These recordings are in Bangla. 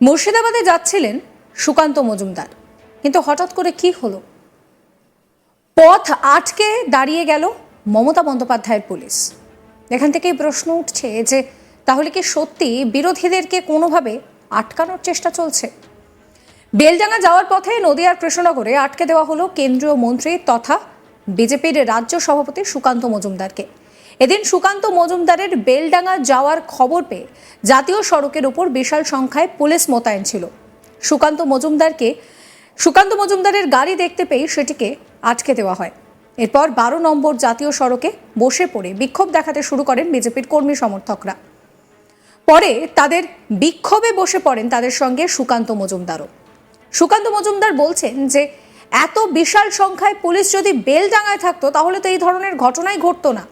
মুর্শিদাবাদে যাচ্ছিলেন সুকান্ত মজুমদার। কিন্তু হঠাৎ করে কি হলো? পথ আটকে দাঁড়িয়ে গেল মমতা বন্দ্যোপাধ্যায়ের পুলিশ। এখান থেকেই প্রশ্ন উঠছে যে, তাহলে কি সত্যি বিরোধীদেরকে কোনোভাবে আটকানোর চেষ্টা চলছে? বেলডাঙ্গা যাওয়ার পথে নদিয়ার কৃষ্ণনগরে আটকে দেওয়া হলো কেন্দ্রীয় মন্ত্রী তথা বিজেপির রাজ্য সভাপতি সুকান্ত মজুমদারকে। এদিন সুকান্ত মজুমদারের বেলডাঙ্গা যাওয়ার খবর পেয়ে জাতীয় সড়কের উপর বিশাল সংখ্যায় পুলিশ মোতায়েন ছিল। সুকান্ত মজুমদারকে, সুকান্ত মজুমদারের গাড়ি দেখতে পেয়ে সেটিকে আটকে দেওয়া হয়। এরপর বারো নম্বর জাতীয় সড়কে বসে পড়ে বিক্ষোভ দেখাতে শুরু করেন বিজেপির কর্মী সমর্থকরা। পরে তাদের বিক্ষোভে বসে পড়েন তাদের সঙ্গে সুকান্ত মজুমদারও। সুকান্ত মজুমদার বলছেন যে, এত বিশাল সংখ্যায় পুলিশ যদি বেলডাঙ্গায় থাকতো তাহলে তো এই ধরনের ঘটনাই ঘটতো না।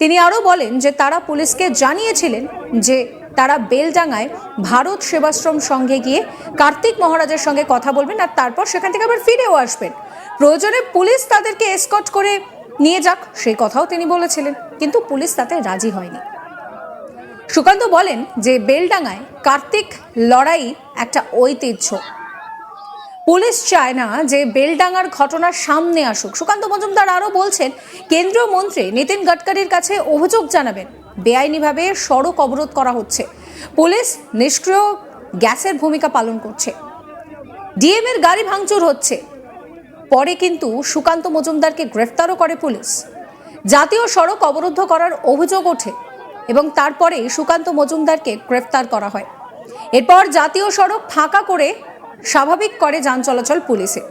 তিনি আরও বলেন যে তারা পুলিশকে জানিয়েছিলেন যে তারা বেলডাঙ্গায় ভারত সেবাশ্রম সঙ্গে গিয়ে কার্তিক মহারাজের সঙ্গে কথা বলবেন আর তারপর সেখান থেকে আবার ফিরেও আসবেন। প্রয়োজনে পুলিশ তাদেরকে এসকট করে নিয়ে যাক, সেই কথাও তিনি বলেছিলেন, কিন্তু পুলিশ তাতে রাজি হয়নি। সুকান্ত বলেন যে বেলডাঙ্গায় কার্তিক লড়াই একটা ঐতিহ্য। পুলিশ চায় না যে বেলডাঙ্গার ঘটনার সামনে আসুক। সুকান্ত মজুমদার আরও বলছেন, কেন্দ্রীয় মন্ত্রী নীতিন গডকারির কাছে অভিযোগ জানাবেন, বেআইনিভাবে সড়ক অবরোধ করা হচ্ছে। পুলিশ নিষ্ক্রিয় গ্যাসের ভূমিকা পালন করছে। ডিএম এর গাড়ি ভাঙচুর হচ্ছে। পরে কিন্তু সুকান্ত মজুমদারকে গ্রেফতারও করে পুলিশ। জাতীয় সড়ক অবরুদ্ধ করার অভিযোগ ওঠে এবং তারপরে সুকান্ত মজুমদারকে গ্রেফতার করা হয়। এরপর জাতীয় সড়ক ফাঁকা করে স্বাভাবিক করে যান চলাচল পুলিশে।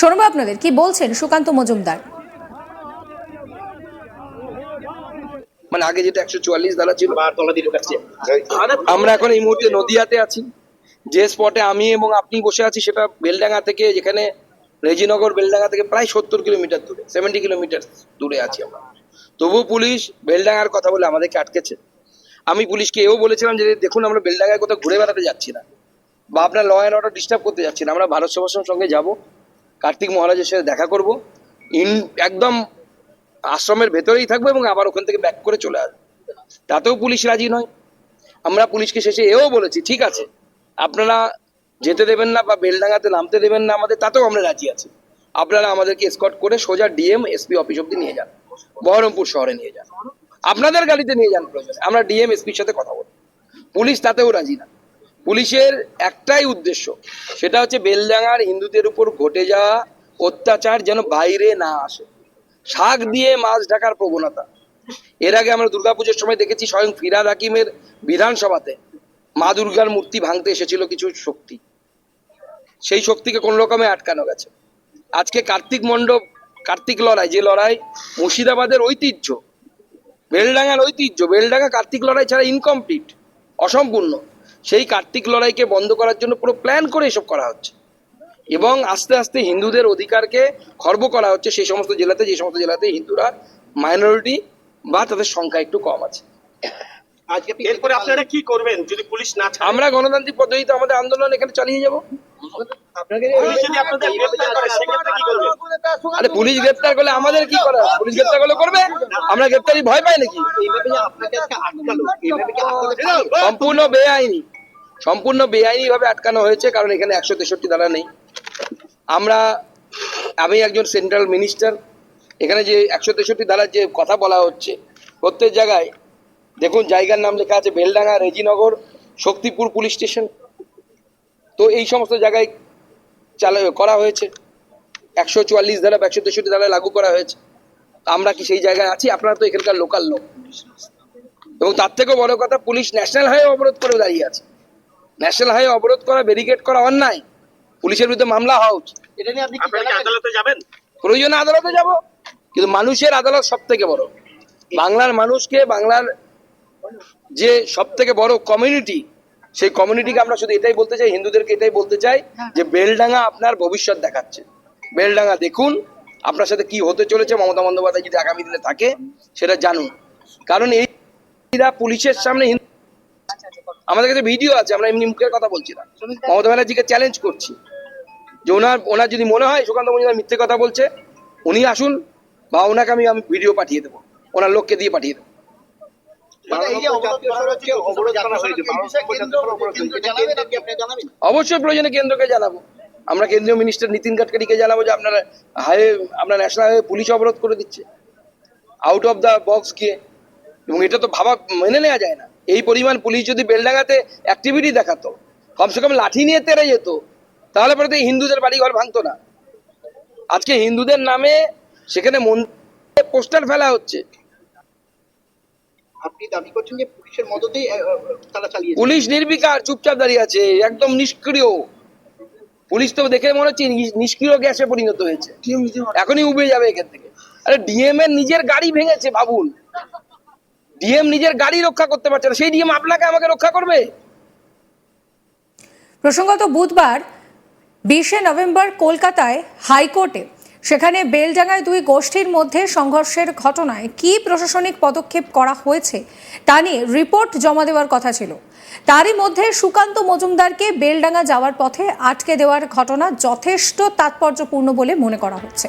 শোনবো আপনাদের কি বলছেন সুকান্ত মজুমদার? মানে আগে যেটা একশো চুয়াল্লিশ ধারা ছিল আমরা এখন এই মুহূর্তে নদিয়াতে আছি। যে স্পটে আমি এবং আপনি বসে আছি সেটা বেলডাঙ্গা থেকে যেখানে রেজিনগর বেলডাঙ্গা থেকে প্রায় সত্তর কিলোমিটার দূরে সেভেন্টি কিলোমিটার দূরে আছি আমরা। তবু পুলিশ বেলডাঙ্গার কথা বলে আমাদেরকে আটকেছে। আমি পুলিশকে এও বলেছিলাম যে দেখুন আমরা বেলডাঙ্গায় কোথাও ঘুরে বেড়াতে যাচ্ছি না। বা আপনার ল অ্যান্ড অর্ডার ডিস্টার্ব করতে যাচ্ছি না। আমরা ভারত সেবাশ্রমের সঙ্গে যাব। কার্তিক মহারাজের সাথে দেখা করব। ইন একদম আশ্রমের ভেতরেই থাকব এবং আবার ওখান থেকে ব্যাক করে চলে আসব। তাতেও পুলিশ রাজি নয়। আমরা পুলিশকে শেষে এও বলেছি, ঠিক আছে, আপনারা যেতে দেবেন না বা বেলডাঙ্গাতে নামতে দেবেন না আমাদের, তাতেও আমরা রাজি আছি। আপনারা আমাদেরকে এসকট করে সোজা ডিএম এসপি অফিস অব্দি নিয়ে যান। বহরমপুর শহরে নিয়ে যান। আপনাদের গাড়িতে নিয়ে যান আমরা ডিএম এসপির সাথে কথা বলব। পুলিশ তাতেও রাজি না। পুলিশের একটাই উদ্দেশ্য, সেটা হচ্ছে বেলডাঙ্গার হিন্দুদের উপর ঘটে যাওয়া অত্যাচার যেন বাইরে না আসে। শাক দিয়ে মাছ ঢাকার প্রবণতা। এর আগে আমরা দুর্গাপুজোর সময় দেখেছি স্বয়ং ফিরাদ হাকিমের বিধানসভাতে মা দুর্গার মূর্তি ভাঙতে এসেছিল কিছু শক্তি। সেই শক্তিকে কোন রকমে আটকানো গেছে? আজকে কার্তিক মণ্ডপ, কার্তিক লড়াই, যে লড়াই মুর্শিদাবাদের ঐতিহ্য, বেলডাঙ্গার ঐতিহ্য, বেলডাঙ্গা কার্তিক লড়াই ছাড়া ইনকমপ্লিট অসম্পূর্ণ। সেই কার্তিক লড়াইকে বন্ধ করার জন্য পুরো প্ল্যান করে এসব করা হচ্ছে। এবং আস্তে আস্তে হিন্দুদের অধিকারকে খর্ব করা হচ্ছে সেই সমস্ত জেলাতে যে সমস্ত জেলাতে হিন্দুরা মাইনরিটি বা তাদের সংখ্যা একটু কম আছে। আজকে এরপরে আপনারা কি করবেন যদি পুলিশ না আমরা গণতান্ত্রিক পদ্ধতিতে আমাদের আন্দোলন এখানে চালিয়ে যাব। আরে পুলিশ গ্রেপ্তার করলে আমাদের কি করা? পুলিশ গ্রেপ্তার করলে করবে? আমরা গ্রেপ্তারি ভয় পাই নাকি? সম্পূর্ণ বেআইনি। সম্পূর্ণ বেআইনি ভাবে আটকানো হয়েছে কারণ এখানে একশো তেষট্টি ধারা নেই। আমরা, আমি একজন সেন্ট্রাল মিনিস্টার, এখানে যে একশো তেষট্টি ধারার যে কথা বলা হচ্ছে, প্রত্যেক জায়গায়, দেখুন জায়গার নাম লেখা আছে বেলডাঙ্গা, রেজিনগর, শক্তিপুর পুলিশ স্টেশন, তো এই সমস্ত জায়গায় চালা, করা হয়েছে। একশো চুয়াল্লিশ ধারা একশো তেষট্টি ধারা লাগু করা হয়েছে। আমরা কি সেই জায়গায় আছি? আপনারা তো এখানকার লোকাল লোক। এবং তার থেকেও বড় কথা, পুলিশ ন্যাশনাল হাইওয়ে অবরোধ করে দাঁড়িয়ে আছে। ন্যাশনাল হাইওয়ে অবরোধ করা, ব্যারিকেড করা অন্যায়। পুলিশের বিরুদ্ধে মামলা হওয়া উচিত। এটা নিয়ে আপনি কি আপনারা কি আদালতে যাবেন? প্রয়োজনে আদালতে যাব কিন্তু মানুষের আদালত সব থেকে বড়। বাংলার মানুষকে বাংলার যে সব থেকে বড় কমিউনিটি সেই কমিউনিটিকে আমরা শুধু এটাই বলতে চাই হিন্দুদেরকে এটাই বলতে চাই যে বেলডাঙ্গা আপনার ভবিষ্যৎ দেখাচ্ছে। বেলডাঙ্গা দেখুন আপনার সাথে কি হতে চলেছে মমতা বন্দ্যোপাধ্যায় যদি আগামী দিনে থাকে সেটা জানুন। কারণ এই পুলিশের সামনে হিন্দু- আমাদের কাছে ভিডিও আছে আমরা এমনি মুখের কথা বলছি না। মমতা ব্যানার্জিকে চ্যালেঞ্জ করছি। যে ওনার ওনার যদি মনে হয় সুকান্ত মজুমদার মিথ্যে কথা বলছে উনি আসুন বা ওনাকে আমি আমি ভিডিও পাঠিয়ে দেবো। ওনার লোককে দিয়ে পাঠিয়ে দেবো? অবশ্যই প্রয়োজনে কেন্দ্রকে জানাব। আমরা কেন্দ্রীয় মিনিস্টার নীতিন গাডকারিকে জানাব যে আপনারা হাইওয়ে আপনার ন্যাশনাল হাইওয়ে পুলিশ অবরোধ করে দিচ্ছে। আউট অফ দ্য বক্স গিয়ে এবং এটা তো ভাবা মেনে নেওয়া যায় না। এই পরিমাণ পুলিশ যদি বেলডাঙ্গাতে অ্যাক্টিভিটি দেখাতো কমসে কম লাঠি নিয়ে তেড়ে যেত তাহলে পরে তো হিন্দুদের বাড়িঘর ভাঙতো না। আজকে হিন্দুদের নামে সেখানে মন্দিরে পোস্টার ফেলা হচ্ছে। আপনি দাবি করছেন যে পুলিশের মদতেই তারা চালিয়েছে পুলিশ নির্বিকার চুপচাপ দাঁড়িয়ে আছে একদম নিষ্ক্রিয়। পুলিশ তো দেখে মনে হচ্ছে নিষ্ক্রিয় গ্যাসে পরিণত হয়েছে। এখনই উবে যাবে এখান থেকে। আরে ডিএম এর নিজের গাড়ি ভেঙেছে ভাবুন। ডিএম নিজের গাড়ি রক্ষা করতে পারছে না। সেই ডিএম আপনাকে আমাকে রক্ষা করবে? প্রসঙ্গত বুধবার বিশে নভেম্বর কলকাতায় হাইকোর্টে, সেখানে বেলডাঙ্গায় দুই গোষ্ঠীর মধ্যে সংঘর্ষের ঘটনায় কি প্রশাসনিক পদক্ষেপ করা হয়েছে তা নিয়ে রিপোর্ট জমা দেওয়ার কথা ছিল। তারই মধ্যে সুকান্ত মজুমদারকে বেলডাঙ্গা যাওয়ার পথে আটকে দেওয়ার ঘটনা যথেষ্ট তাৎপর্যপূর্ণ বলে মনে করা হচ্ছে।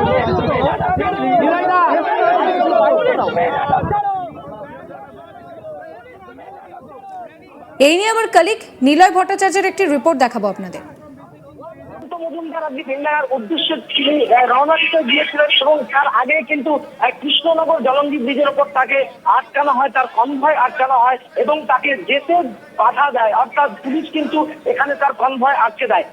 এই নিয়ে আমার কালিক নিলয় ভট্টাচার্যের একটি রিপোর্ট দেখাবো আপনাদের। উদ্দেশ্য রওনা গিয়েছিলেন আগে কিন্তু কৃষ্ণনগর ওপর তাকে আটকানো হয়, তার কনভয় আটকানো হয় এবং তাকে যেতে বাধা দেয়। অর্থাৎ পুলিশ কিন্তু এখানে তার কনভয় আটকে দেয়।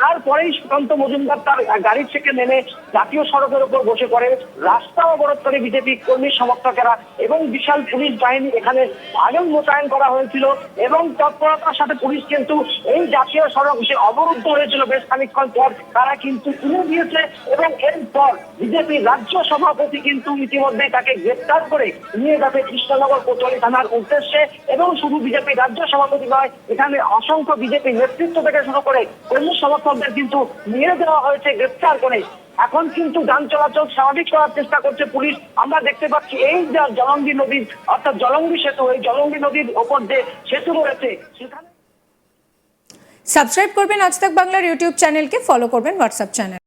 তারপরেই সুকান্ত মজুমদার তার গাড়ি থেকে নেমে জাতীয় সড়কের উপর বসে পড়ে। রাস্তা অবরোধ করে বিজেপি কর্মী সমর্থকেরা এবং বিশাল পুলিশ বাহিনী এখানে আগেও মোতায়েন করা হয়েছিল এবং তৎপরতার সাথে পুলিশ কিন্তু এই জাতীয় সড়ক যে অবরুদ্ধ হয়েছিল বেশ খানিকক্ষণ পর। তারা কিন্তু তুলে দিয়েছে এবং এরপর বিজেপি রাজ্য সভাপতি কিন্তু ইতিমধ্যে তাকে গ্রেপ্তার করে নিয়ে যাবে কৃষ্ণনগর কোতোয়ালি থানার উদ্দেশ্যে এবং শুধু বিজেপি রাজ্য সভাপতি নয়, এখানে অসংখ্য বিজেপি নেতৃত্ব থেকে শুরু করে কর্মী সমর্থকদের কিন্তু নিয়ে যাওয়া হয়েছে, গ্রেপ্তার করে। এখন কিন্তু যান চলাচল স্বাভাবিক করার চেষ্টা করছে পুলিশ। আমরা দেখতে পাচ্ছি এই যে জলঙ্গি নদীর অর্থাৎ জলঙ্গি সেতু, এই জলঙ্গি নদীর ওপর যে সেতু রয়েছে। সেখানে সাবস্ক্রাইব করবেন আজ তাক বাংলার ইউটিউব চ্যানেলকে ফলো করবেন হোয়াটসঅ্যাপ চ্যানেল।